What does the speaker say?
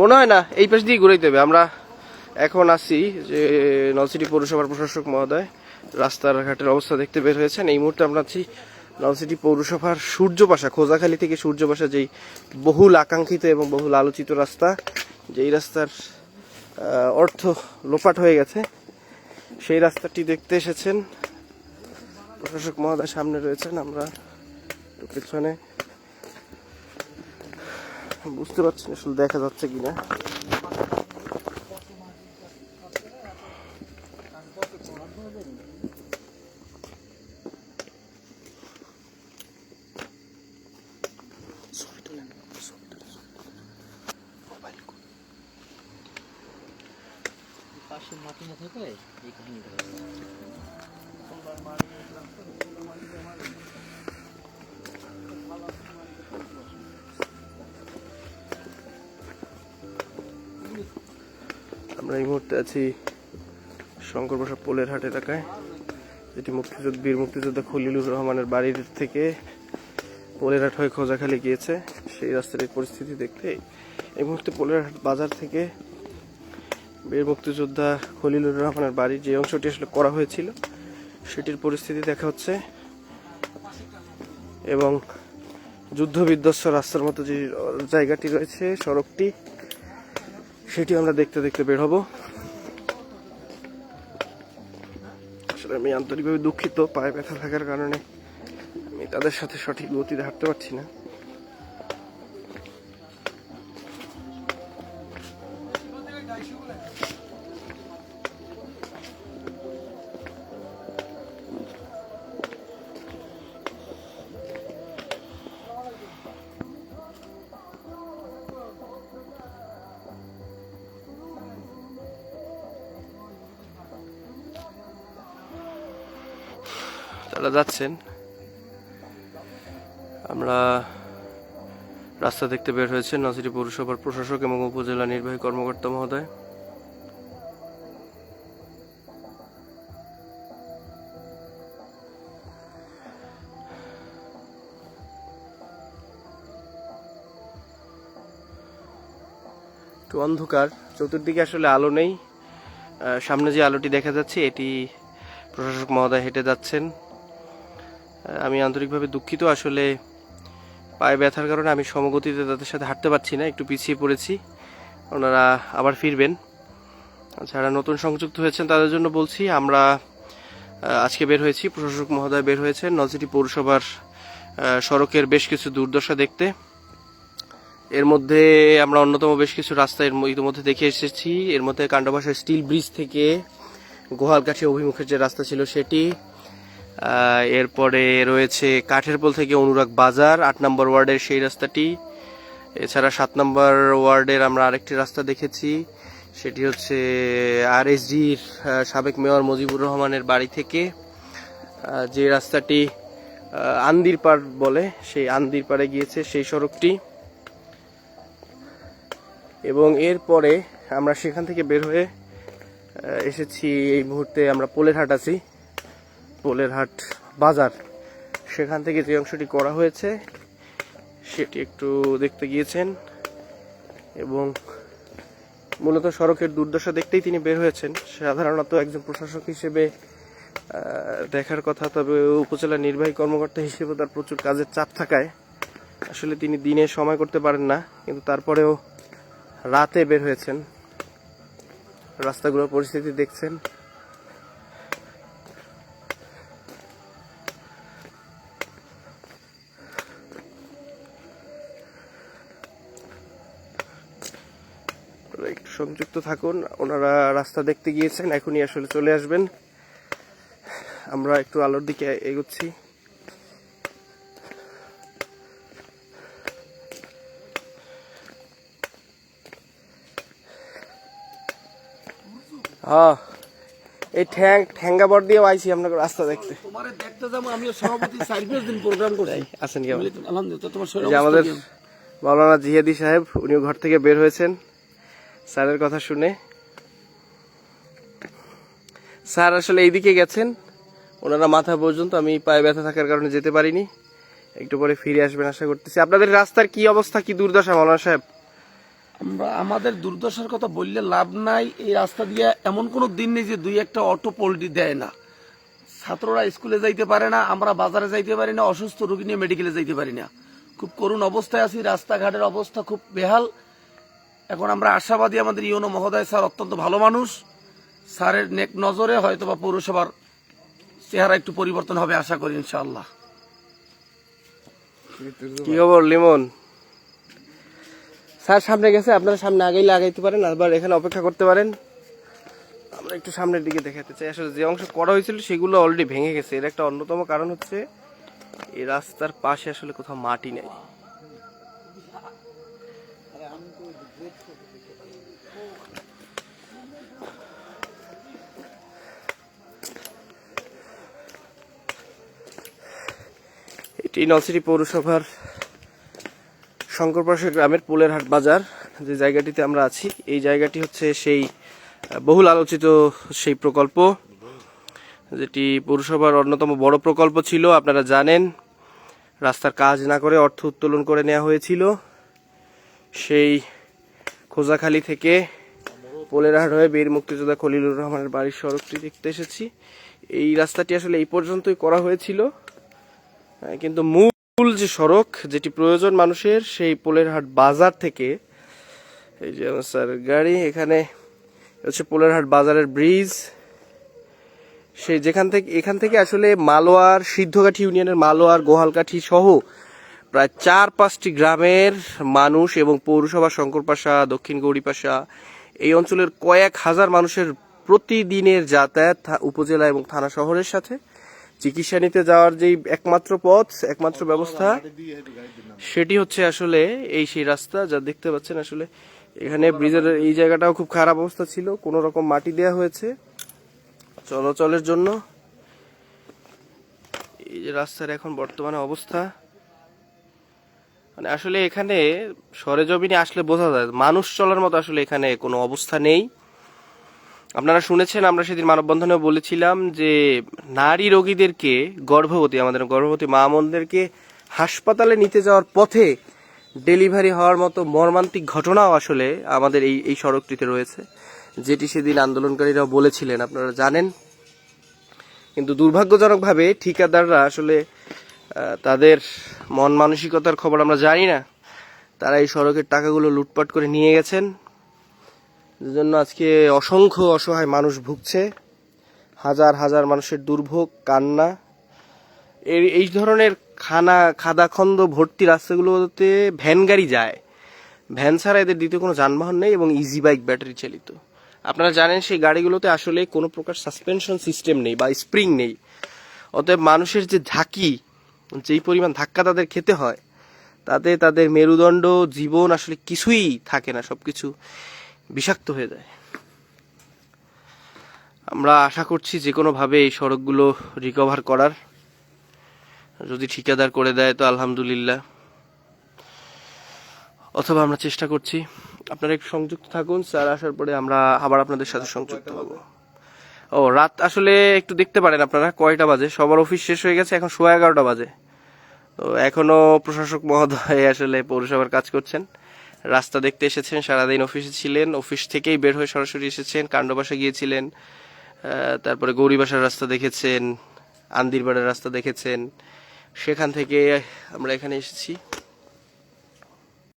মনে হয় না, এই পাশ দিয়ে ঘুরাইতে হবে। আমরা এখন আসছি যে নলসিটি পৌরসভার প্রশাসক মহোদয়, রাস্তার ঘাটের অবস্থা দেখতে বের হয়েছেন। এই মুহূর্তে আমরা আছি নলসিটি পৌরসভার সূর্যপাশা খোঁজাখালী থেকে সূর্যপাশা যেই বহুল আকাঙ্ক্ষিত এবং বহুল আলোচিত রাস্তা, যেই রাস্তার অর্থ লোপাট হয়ে গেছে, সেই রাস্তাটি দেখতে এসেছেন। প্রশাসক মহোদয় সামনে রয়েছেন, আমরা পেছনে বুঝতে পারছি না আসলে দেখা যাচ্ছে কিনা। পাশে মাটি না থাকে এই আমরা এই মুহূর্তে আছি শঙ্কর প্রসাদ পোলের হাট এলাকায়, যেটি মুক্তিযুদ্ধ, বীর মুক্তিযোদ্ধা খলিলুর রহমানের বাড়ির থেকে পোলের হাট হয়ে খোঁজাখালি গিয়েছে। সেই রাস্তার এই পরিস্থিতি দেখতে এই মুহূর্তে পোলের হাট বাজার থেকে বীর মুক্তিযোদ্ধা খলিলুর রহমানের বাড়ির যে অংশটি আসলে করা হয়েছিল, সেটির পরিস্থিতি দেখা হচ্ছে এবং যুদ্ধ বিধ্বস্ত রাস্তার মতো যে জায়গাটি রয়েছে, সড়কটি সেটি আমরা দেখতে দেখতে বের হব। আসলে আমি আন্তরিকভাবে দুঃখিত, পায়ে ব্যথা থাকার কারণে আমি তাদের সাথে সঠিক গতিতে হাঁটতে পারছি না। তারা যাচ্ছেন। আমরা রাস্তা দেখতে বের হয়েছে নজিরি পৌরসভার প্রশাসক এবং উপজেলা নির্বাহী কর্মকর্তা মহোদয়। একটু অন্ধকার, চতুর্দিকে আসলে আলো নেই। সামনে যে আলোটি দেখা যাচ্ছে, এটি প্রশাসক মহোদয় হেঁটে যাচ্ছেন। আমি আন্তরিকভাবে দুঃখিত। আসলে পায়ে ব্যথার কারণে আমি সমগতিতে তাদের সাথে হাঁটতে পারছি না, একটু পিছিয়ে পড়েছি। ওনারা আবার ফিরবেন। যারা নতুন সংযুক্ত হয়েছেন, তাদের জন্য বলছি, আমরা আজকে বের হয়েছি। প্রশাসক মহোদয় বের হয়েছেন নলছিটি পৌরসভার সড়কের বেশ কিছু দুর্দশা দেখতে। এর মধ্যে আমরা অন্যতম বেশ কিছু রাস্তা এর ইতিমধ্যে দেখে এসেছি। এর মধ্যে কাণ্ডবাসা স্টিল ব্রিজ থেকে গোহালকাঠি অভিমুখের যে রাস্তা ছিল সেটি এরপরে রয়েছে কাঠের পোল থেকে অনুরাগ বাজার, আট নম্বর ওয়ার্ডের সেই রাস্তাটি। এছাড়া সাত নম্বর ওয়ার্ডের আমরা আরেকটি রাস্তা দেখেছি, সেটি হচ্ছে আর এসডির সাবেক মেয়র মুজিবুর রহমানের বাড়ি থেকে। যে রাস্তাটি আন্দির পাড় বলে, সেই আন্দির পাড়ে গিয়েছে সেই সড়কটি। এবং এরপরে আমরা সেখান থেকে বের হয়ে এসেছি, এই মুহূর্তে আমরা পোলের হাট আছি। পোলের হাট বাজার। সেখান থেকে যে অংশটি করা হয়েছে, সেটি একটু দেখতে গিয়েছেন এবং মূলত সড়কের দুর্দশা দেখতেই তিনি বের হয়েছেন। সাধারণত একজন প্রশাসক হিসেবে দেখার কথা, তবে উপজেলা নির্বাহী কর্মকর্তা হিসেবে তার প্রচুর কাজের চাপ থাকায় আসলে তিনি দিনে সময় করতে পারেন না, কিন্তু তারপরেও রাতে বের হয়েছেন। রাস্তাগুলোর পরিস্থিতি দেখছেন। আপনারা একটু সংযুক্ত থাকুন। ওনারা রাস্তা দেখতে গিয়েছেন এখনই আসলে চলে আসবেন। আমরা একটু আলোর দিকে এগোচ্ছি। হ্যাঁ এই ঠ্যাং ঠ্যাঙ্গা বর দিয়ে আইছি আপনাকে রাস্তা দেখতে। তোমারে দেখতে যাব আমিও সভাপতি চার দিন প্রোগ্রাম করছি। আছেন কেমন আলহামদুলিল্লাহ তোমার আমাদের মাওলানা জিহাদি সাহেব উনিও ঘর থেকে বের হয়েছেন। স্যারের কথা শুনে। স্যার আসলে এইদিকে গেছেন। ওনারা মাথা পর্যন্ত আমি পায়ে ব্যথা থাকার কারণে যেতে পারিনি। একটু পরে ফিরে আসবেন আশা করতেছি। আপনাদের রাস্তার কি অবস্থা, কি দুর্দশা, মৌলানা সাহেব? আমরা, আমাদের দুর্দশার কথা বললে লাভ নাই। এই রাস্তা দিয়ে এমন কোনো দিন নেই যে দুই একটা অটো পোল্ট্রি দেয় না। ছাত্ররা স্কুলে যাইতে পারে না, আমরা বাজারে যাইতে পারি না, অসুস্থ রোগী নিয়ে মেডিকেলে যাইতে পারি না। খুব করুণ অবস্থায় আছি, রাস্তাঘাটের অবস্থা খুব বেহাল। এখন আমরা আশাবাদী আমাদের ইউনো মহোদয় স্যার অত্যন্ত ভালো মানুষ। স্যারের নেক নজরে হয়তো বা পৌরসভার চেহারা একটু পরিবর্তন হবে আশা করি, ইনশাআল্লাহ। কি খবর, লিমন? স্যার, সামনে গেছে, আপনারা সামনে আগেই লাগাইতে পারেন, আবার এখানে অপেক্ষা করতে পারেন। আমরা একটু সামনের দিকে দেখাতে চাই। আসলে যে অংশ করা হয়েছিল, সেগুলো অলরেডি ভেঙে গেছে। এর একটা অন্যতম কারণ হচ্ছে, এই রাস্তার পাশে আসলে কোথাও মাটি নেই। এটি নলসিটি পৌরসভার শঙ্করপাশা গ্রামের পোলের হাট বাজার যে জায়গাটিতে আমরা আছি এই জায়গাটি হচ্ছে সেই বহুল আলোচিত সেই প্রকল্প যেটি পৌরসভার অন্যতম বড় প্রকল্প ছিল আপনারা জানেন। রাস্তার কাজ না করে অর্থ উত্তোলন করে নেওয়া হয়েছিল। সেই খোঁজাখালী থেকে পোলেরহাট হয়ে বীর মুক্তিযোদ্ধা খলিলুর রহমানের বাড়ির সড়কটি দেখতে এসেছি। এই রাস্তাটি আসলে এই পর্যন্তই করা হয়েছিল। হ্যাঁ, কিন্তু মূল যে সড়ক যেটি প্রয়োজন মানুষের, সেই পোলেরহাট বাজার থেকে, এই যে স্যার গাড়ি, এখানে হচ্ছে পোলেরহাট বাজারের ব্রিজ। সেই যেখান থেকে, এখান থেকে আসলে মালোয়ার সিদ্ধঘাটি ইউনিয়নের মালোয়ার, গোহালকাঠি সহ প্রায় চার পাঁচটি গ্রামের মানুষ এবং পৌরসভা শঙ্করপাশা দক্ষিণ গৌরীপাশা এই অঞ্চলের কয়েক হাজার মানুষের প্রতিদিনের যাতায়াত উপজেলা এবং থানা শহরের সাথে। চিকিৎসা নিতে যাওয়ার যেই একমাত্র পথ, একমাত্র ব্যবস্থা, সেটি হচ্ছে আসলে এই সেই রাস্তা যা দেখতে পাচ্ছেন আসলে এখানে ব্রিজের এই জায়গাটাও খুব খারাপ অবস্থা ছিল, কোনো রকম মাটি দেওয়া হয়েছে। চলাচলের জন্য এই যে রাস্তার এখন বর্তমানে অবস্থা। মানে আসলে এখানে সরেজমিনে আসলে বোঝা যায়, মানুষ চলার মতো আসলে এখানে কোনো অবস্থা নেই। আপনারা শুনেছেন, আমরা সেদিন মানববন্ধনে বলেছিলাম যে নারী রোগীদেরকে গর্ভবতী, আমাদের গর্ভবতী মা বোনদেরকে হাসপাতালে নিতে যাওয়ার পথে ডেলিভারি হওয়ার মতো মর্মান্তিক ঘটনাও আসলে আমাদের এই এই সড়কটিতে রয়েছে, যেটি সেদিন আন্দোলনকারীরা বলেছিলেন, আপনারা জানেন। কিন্তু দুর্ভাগ্যজনকভাবে ঠিকাদাররা আসলে তাদের মন মানসিকতার খবর আমরা জানি না। তারা এই সড়কের টাকাগুলো লুটপাট করে নিয়ে গেছেন। জন্য আজকে অসংখ্য অসহায় মানুষ ভুগছে। হাজার হাজার মানুষের দুর্ভোগ, কান্না। এই ধরনের খানা, খাদাখন্দ, ভর্তি রাস্তাগুলোতে ভ্যান গাড়ি যায়। ভ্যান ছাড়া এদের দ্বিতীয় কোনো যানবাহন নেই এবং ইজি বাইক ব্যাটারি চালিত। আপনারা জানেন সেই গাড়িগুলোতে আসলে কোনো প্রকার সাসপেনশন সিস্টেম নেই বা স্প্রিং নেই। অতএব মানুষের যে ঝাঁকি, যেই পরিমাণ ধাক্কা তাদের খেতে হয়, তাতে তাদের মেরুদণ্ড, জীবন আসলে কিছুই থাকে না সবকিছু। বিষাক্ত হয়ে যায়। আমরা আশা করছি যে কোনোভাবে এই সড়কগুলো রিকভার করার। যদি ঠিকাদার করে দেয় তো আলহামদুলিল্লাহ। অথবা আমরা চেষ্টা করছি, আপনারা একটু সংযুক্ত থাকুন, স্যার আসার পরে আমরা আবার আপনাদের সাথে সংযুক্ত হব। ও, রাত আসলে একটু দেখতে পারেন আপনারা, কয়টা বাজে? সবার অফিস শেষ হয়ে গেছে, এখন সোয়া এগারোটা বাজে। তো এখনও প্রশাসক মহোদয় আসলে পৌরসভার কাজ করছেন। রাস্তা দেখতে এসেছেন, সারাদিন অফিসে ছিলেন, অফিস থেকেই বের হয়ে সরাসরি এসেছেন কাণ্ডবাসা গিয়েছিলেন তারপরে গৌরীবাসার রাস্তা দেখেছেন, আন্দিরবাড়ার রাস্তা দেখেছেন, সেখান থেকে আমরা এখানে এসেছি।